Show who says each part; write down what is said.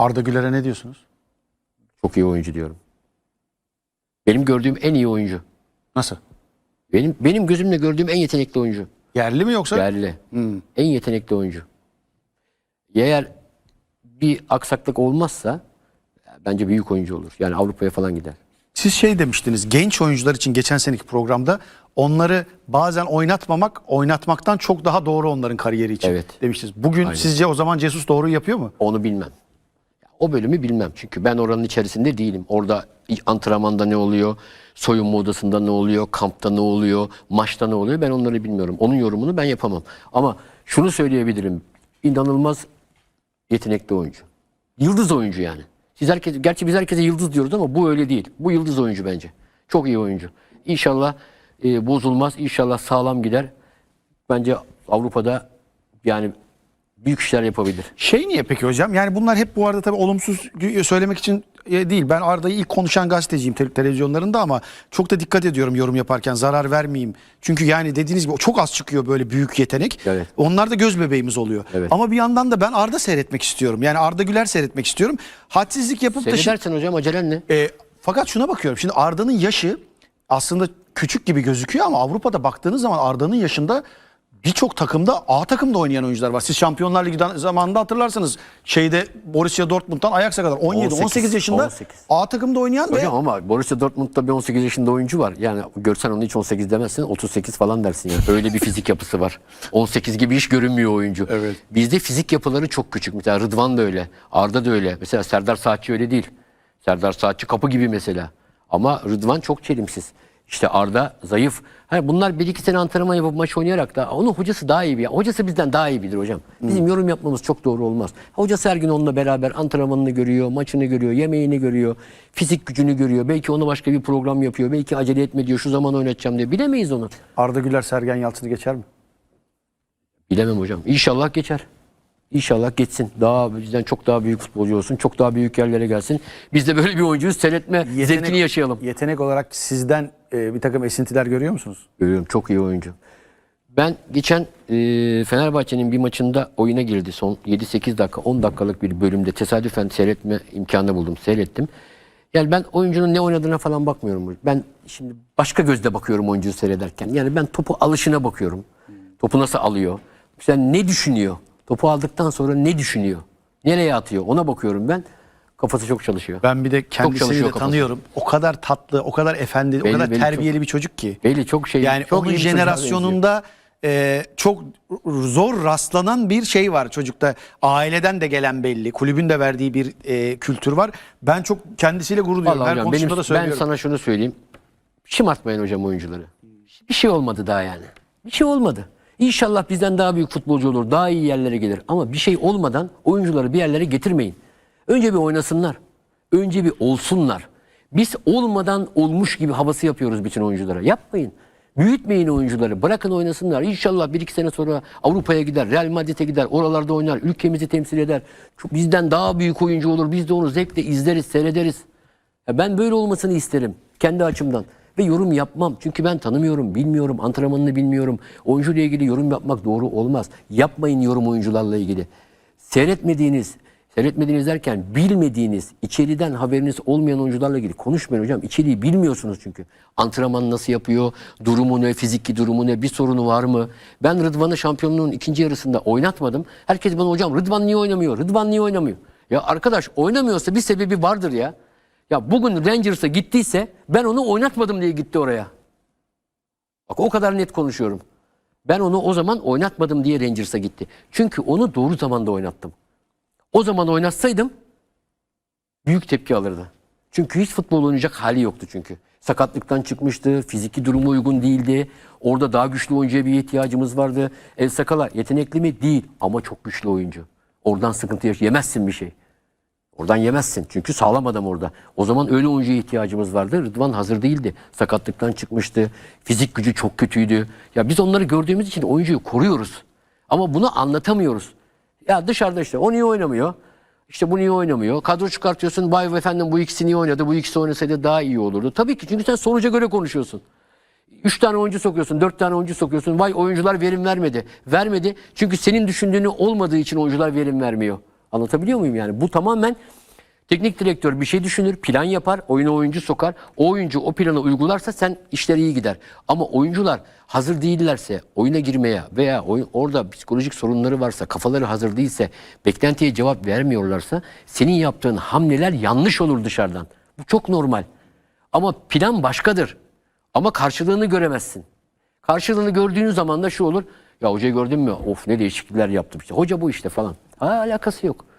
Speaker 1: Arda Güler'e ne diyorsunuz?
Speaker 2: Çok iyi oyuncu diyorum. Benim gördüğüm en iyi oyuncu.
Speaker 1: Nasıl?
Speaker 2: Benim benim gözümle gördüğüm en yetenekli oyuncu.
Speaker 1: Yerli mi yoksa?
Speaker 2: Yerli.
Speaker 1: Hmm.
Speaker 2: En yetenekli oyuncu. Eğer bir aksaklık olmazsa bence büyük oyuncu olur. Yani Avrupa'ya falan gider.
Speaker 1: Siz şey demiştiniz genç oyuncular için geçen seneki programda onları bazen oynatmamak oynatmaktan çok daha doğru onların kariyeri için
Speaker 2: Evet.
Speaker 1: demiştiniz. Bugün
Speaker 2: Aynen.
Speaker 1: sizce o zaman Jesus doğruyu yapıyor mu?
Speaker 2: Onu bilmem. O bölümü bilmem. Çünkü ben oranın içerisinde değilim. Orada antrenmanda ne oluyor, soyunma odasında ne oluyor, kampta ne oluyor, maçta ne oluyor ben onları bilmiyorum. Onun yorumunu ben yapamam. Ama şunu söyleyebilirim. İnanılmaz yetenekli oyuncu. Yıldız oyuncu yani. Siz herkes, gerçi biz herkese yıldız diyoruz ama bu öyle değil. Bu yıldız oyuncu bence. Çok iyi oyuncu. İnşallah e, bozulmaz. İnşallah sağlam gider. Bence Avrupa'da yani büyük işler yapabilir.
Speaker 1: Şey niye peki hocam? Yani bunlar hep bu arada tabii olumsuz söylemek için e, değil. Ben Arda'yı ilk konuşan gazeteciyim te- televizyonlarında ama çok da dikkat ediyorum yorum yaparken zarar vermeyeyim. Çünkü yani dediğiniz gibi çok az çıkıyor böyle büyük yetenek.
Speaker 2: Evet.
Speaker 1: Onlar da göz bebeğimiz oluyor.
Speaker 2: Evet.
Speaker 1: Ama bir yandan da ben Arda seyretmek istiyorum. Yani Arda Güler seyretmek istiyorum. Hadsizlik yapıp da... şi-
Speaker 2: Seyredersen hocam acelen ne?
Speaker 1: E, fakat şuna bakıyorum. Şimdi Arda'nın yaşı aslında küçük gibi gözüküyor ama Avrupa'da baktığınız zaman Arda'nın yaşında birçok takımda A takımda oynayan oyuncular var. Siz Şampiyonlar Ligi zamanında hatırlarsanız şeyde Borussia Dortmund'dan Ajax'a kadar 17 18,
Speaker 2: 18,
Speaker 1: yaşında
Speaker 2: 18.
Speaker 1: A takımda oynayan ve
Speaker 2: Hocam ama Borussia Dortmund'da bir 18 yaşında oyuncu var. Yani görsen onu hiç 18 demezsin 38 falan dersin yani. Öyle bir fizik yapısı var. 18 gibi hiç görünmüyor oyuncu.
Speaker 1: Evet.
Speaker 2: Bizde fizik yapıları çok küçük. Mesela Rıdvan da öyle. Arda da öyle. Mesela Serdar Saatçi öyle değil. Serdar Saatçi kapı gibi mesela. Ama Rıdvan çok çelimsiz. İşte Arda zayıf. Ha, bunlar bir iki sene antrenman yapıp maç oynayarak da onun hocası daha iyi bir. Hocası bizden daha iyi bilir hocam. Bizim yorum yapmamız çok doğru olmaz. Hocası her gün onunla beraber antrenmanını görüyor, maçını görüyor, yemeğini görüyor, fizik gücünü görüyor. Belki ona başka bir program yapıyor. Belki acele etme diyor, şu zaman oynatacağım diyor. Bilemeyiz onu.
Speaker 1: Arda Güler Sergen Yalçın'ı geçer mi?
Speaker 2: Bilemem hocam. İnşallah geçer. İnşallah geçsin. Daha bizden çok daha büyük futbolcu olsun. Çok daha büyük yerlere gelsin. Biz de böyle bir oyuncuyu seyretme zevkini yaşayalım.
Speaker 1: Yetenek olarak sizden e, bir takım esintiler görüyor musunuz?
Speaker 2: Görüyorum çok iyi oyuncu. Ben geçen e, Fenerbahçe'nin bir maçında oyuna girdi. Son 7-8 dakika 10 dakikalık bir bölümde tesadüfen seyretme imkanı buldum. Seyrettim. Yani ben oyuncunun ne oynadığına falan bakmıyorum. Ben şimdi başka gözle bakıyorum oyuncuyu seyrederken. Yani ben topu alışına bakıyorum. Topu nasıl alıyor? Mesela ne düşünüyor? Topu aldıktan sonra ne düşünüyor? Nereye atıyor? Ona bakıyorum ben. Kafası çok çalışıyor.
Speaker 1: Ben bir de kendisini
Speaker 2: çalışıyor
Speaker 1: de
Speaker 2: kafası.
Speaker 1: tanıyorum. O kadar tatlı, o kadar efendi, o
Speaker 2: Belli,
Speaker 1: kadar
Speaker 2: belli,
Speaker 1: terbiyeli bir çocuk ki.
Speaker 2: Belli çok şey.
Speaker 1: Yani
Speaker 2: çok
Speaker 1: onun
Speaker 2: iyi bir çocuğa benziyor.
Speaker 1: jenerasyonunda e, çok zor rastlanan bir şey var çocukta. Aileden de gelen belli. Kulübün de verdiği bir e, kültür var. Ben çok kendisiyle gurur duyuyorum.
Speaker 2: Vallahi
Speaker 1: Her
Speaker 2: hocam benim,
Speaker 1: da
Speaker 2: ben
Speaker 1: söylüyorum.
Speaker 2: sana şunu söyleyeyim. Şımartmayın hocam oyuncuları. Bir şey olmadı daha yani. Bir şey olmadı. İnşallah bizden daha büyük futbolcu olur. Daha iyi yerlere gelir. Ama bir şey olmadan oyuncuları bir yerlere getirmeyin. Önce bir oynasınlar. Önce bir olsunlar. Biz olmadan olmuş gibi havası yapıyoruz bütün oyunculara. Yapmayın. Büyütmeyin oyuncuları. Bırakın oynasınlar. İnşallah bir iki sene sonra Avrupa'ya gider. Real Madrid'e gider. Oralarda oynar. Ülkemizi temsil eder. Çok bizden daha büyük oyuncu olur. Biz de onu zevkle izleriz, seyrederiz. Ya ben böyle olmasını isterim kendi açımdan. Ve yorum yapmam. Çünkü ben tanımıyorum, bilmiyorum, antrenmanını bilmiyorum. Oyuncuyla ilgili yorum yapmak doğru olmaz. Yapmayın yorum oyuncularla ilgili. Seyretmediğiniz, seyretmediğiniz derken bilmediğiniz, içeriden haberiniz olmayan oyuncularla ilgili konuşmayın hocam. İçeriği bilmiyorsunuz çünkü. Antrenman nasıl yapıyor, durumu ne, fiziki durumu ne, bir sorunu var mı? Ben Rıdvan'ı şampiyonluğun ikinci yarısında oynatmadım. Herkes bana hocam Rıdvan niye oynamıyor, Rıdvan niye oynamıyor? Ya arkadaş oynamıyorsa bir sebebi vardır ya. Ya bugün Rangers'a gittiyse ben onu oynatmadım diye gitti oraya. Bak o kadar net konuşuyorum. Ben onu o zaman oynatmadım diye Rangers'a gitti. Çünkü onu doğru zamanda oynattım. O zaman oynatsaydım büyük tepki alırdı. Çünkü hiç futbol oynayacak hali yoktu çünkü. Sakatlıktan çıkmıştı, fiziki durumu uygun değildi. Orada daha güçlü oyuncuya bir ihtiyacımız vardı. El Sakala yetenekli mi? Değil ama çok güçlü oyuncu. Oradan sıkıntı yaş yemezsin bir şey. Oradan yemezsin. Çünkü sağlam adam orada. O zaman öyle oyuncuya ihtiyacımız vardı. Rıdvan hazır değildi. Sakatlıktan çıkmıştı. Fizik gücü çok kötüydü. Ya biz onları gördüğümüz için oyuncuyu koruyoruz. Ama bunu anlatamıyoruz. Ya dışarıda işte o niye oynamıyor? İşte bu niye oynamıyor? Kadro çıkartıyorsun. Vay efendim bu ikisi niye oynadı? Bu ikisi oynasaydı daha iyi olurdu. Tabii ki çünkü sen sonuca göre konuşuyorsun. Üç tane oyuncu sokuyorsun, dört tane oyuncu sokuyorsun. Vay oyuncular verim vermedi. Vermedi çünkü senin düşündüğünü olmadığı için oyuncular verim vermiyor. Anlatabiliyor muyum yani? Bu tamamen teknik direktör bir şey düşünür, plan yapar, oyuna oyuncu sokar. O oyuncu o planı uygularsa sen işler iyi gider. Ama oyuncular hazır değillerse oyuna girmeye veya oyun, orada psikolojik sorunları varsa, kafaları hazır değilse, beklentiye cevap vermiyorlarsa senin yaptığın hamleler yanlış olur dışarıdan. Bu çok normal. Ama plan başkadır. Ama karşılığını göremezsin. Karşılığını gördüğün zaman da şu olur. Ya hocayı gördün mü? Of ne değişiklikler yaptım işte. Hoca bu işte falan. Ha, alakası yok.